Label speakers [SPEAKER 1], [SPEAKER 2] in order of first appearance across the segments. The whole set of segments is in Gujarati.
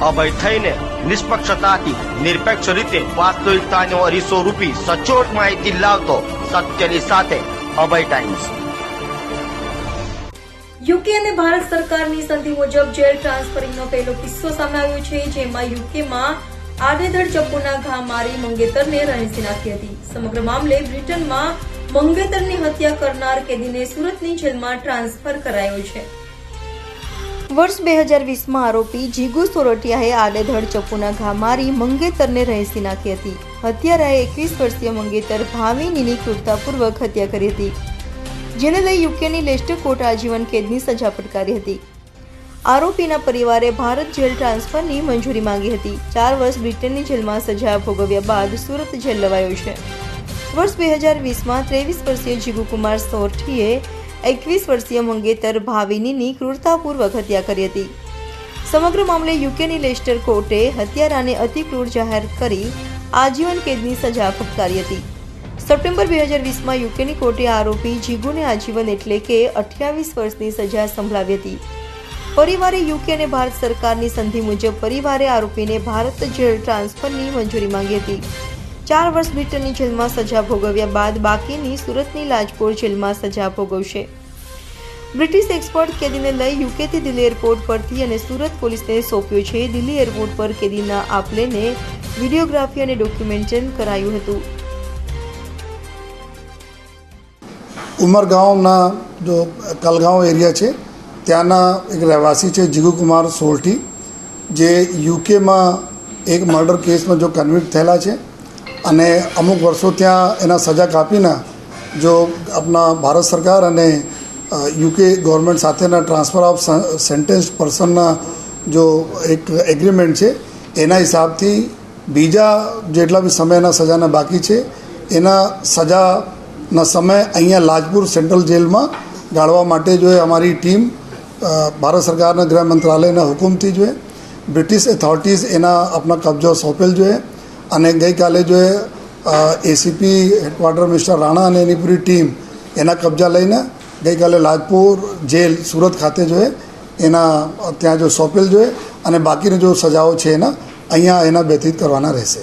[SPEAKER 1] અભય થઈને નિષ્પક્ષતાથી, નિરપેક્ષ રીતે વાસ્તવિકતાનો અરીસો રૂપી સચોટ માહિતી લાવતો સત્યની સાથે અભય ટાઈમ્સ
[SPEAKER 2] યુકે અને ભારત સરકારની સંધિ મુજબ જેલ ટ્રાન્સફરિંગનો પહેલો કિસ્સો સામે આવ્યો છે, જેમાં યુકેમાં આડેધડ ચપ્પુના ઘા મારી મંગેતરને રણસી નાખી હતી. સમગ્ર મામલે બ્રિટનમાં મંગેતરની હત્યા કરનાર કેદીને સુરતની જેલમાં ટ્રાન્સફર કરાયો છે. વર્ષ બે હજાર વીસમાં આરોપી જીગુ સોરઠિયાએ આડેધડ ચપ્પુના ઘા મારી મંગેતરને રહેસી નાખી હતી. હત્યારાએ એકવીસ વર્ષીય મંગેતર ભાવિનીની ક્રૂરતાપૂર્વક હત્યા કરી હતી, જેને લઈ યુકેની લેસ્ટર કોર્ટ આજીવન કેદની સજા ફટકારી હતી. આરોપીના પરિવારે ભારત જેલ ટ્રાન્સફરની મંજૂરી માંગી હતી. ચાર વર્ષ બ્રિટનની જેલમાં સજા ભોગવ્યા બાદ સુરત જેલ લવાયો છે. વર્ષ બે હજાર વીસમાં ત્રેવીસ વર્ષીય જીગુકુમાર સોરઠીએ એકવીસ વર્ષીય મંગેતર ભાવિનીની ક્રૂરતાપૂર્વક હત્યા કરી હતી. સમગ્ર મામલે યુકેની લેસ્ટર કોર્ટે હત્યારાને અતિ ક્રૂર જાહેર કરી આજીવન કેદની સજા ફટકારી હતી. સપ્ટેમ્બર બે હજાર વીસમાં યુકેની કોર્ટે આરોપી જીગુને આજીવન એટલે કે અઠ્યાવીસ વર્ષની સજા સંભળાવી હતી. પરિવારે યુકે અને ભારત સરકારની સંધિ મુજબ પરિવારે આરોપીને ભારત જેલ ટ્રાન્સફરની મંજૂરી માંગી હતી. ચાર વર્ષ બ્રિટનની જેલમાં સજા ભોગવ્યા બાદ બાકીની સુરતની લાજપોર જેલમાં સજા ભોગવશે. બ્રિટિશ એક્સપર્ટ કેદીને લઈ યુકેથી દિલ્હી એરપોર્ટ પરથી અને સુરત પોલીસને સોંપ્યો છે. દિલ્હી એરપોર્ટ પર કેદીના આપલેને વિડીયોગ્રાફી અને ડોક્યુમેન્ટેશન કરાયું હતું.
[SPEAKER 3] ઉમરગાંવના જો કલગાંવ એરિયા છે, ત્યાંના એક રહેવાસી છે, જીગુકુમાર સોલટી, જે યુકેમાં એક મર્ડર કેસમાં જો કન્વિક્ટ થયેલા છે અને અમુક વર્ષો ત્યાં એના સજા કાપીને જો આપણા ભારત સરકાર અને યુકે ગવર્મેન્ટ સાથેના ટ્રાન્સફર ઓફ સેન્ટેન્સ પર્સનના જો એક એગ્રીમેન્ટ છે, એના હિસાબથી બીજા જેટલા બી સમયના સજાના બાકી છે, એના સજાના સમય અહીંયા લાજપુર સેન્ટ્રલ જેલમાં ગાળવા માટે જો એ અમારી ટીમ ભારત સરકારના ગૃહ મંત્રાલયના હુકુમથી જોઈએ બ્રિટિશ એથોરિટીઝ એના આપણા કબજો સોંપેલ જોઈએ અને ગઈકાલે જો એસીપી હેડક્વાર્ટર મિસ્ટર રાણા અને એની પૂરી ટીમ એના કબજા લઈને ગઈકાલે લાજપુર જેલ સુરત ખાતે જોઈએ એના, ત્યાં જો સોંપેલ જોઈએ અને બાકીની જો સજાઓ છે એના, અહીંયા એના વ્યતીત કરવાના રહેશે.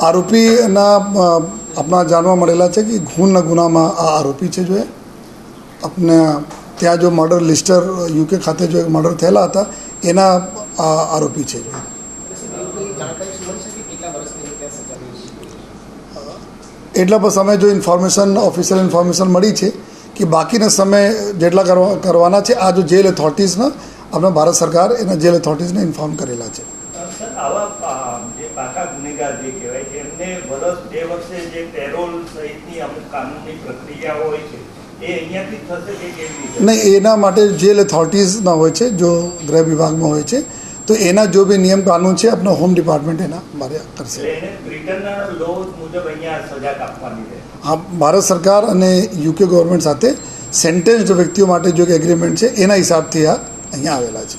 [SPEAKER 3] આરોપીના આપણા જાણવા મળેલા છે કે ખૂનના ગુનામાં આ આરોપી છે જો એ? આપને ત્યાં જો મર્ડર લિસ્ટર યુકે ખાતે જો મર્ડર થયેલા હતા, એના આરોપી છે. એટલા પર સમય જો ઇન્ફોર્મેશન ઓફિશિયલ ઇન્ફોર્મેશન મળી છે કે બાકીના સમય જેટલા કરવા, કરવાના છે, આ જો જેલ ઓથોરિટીઝના આપણે ભારત સરકાર એના જેલ ઓથોરિટીઝને ઇન્ફોર્મ કરેલા છે.
[SPEAKER 4] પ્રક્રિયાઓ હોય છે
[SPEAKER 3] નહીં એના માટે જેલ અથોરિટીઝના હોય છે જો ગૃહ વિભાગમાં હોય છે તો એના જો બી નિયમ કાનૂન છે આપણા હોમ ડિપાર્ટમેન્ટ એના મારે કરશે હા ભારત સરકાર અને યુકે ગવર્મેન્ટ સાથે સેન્ટેન્સ્ડ વ્યક્તિઓ માટે જો એગ્રીમેન્ટ છે એના હિસાબથી આ અહીંયા આવેલા છે.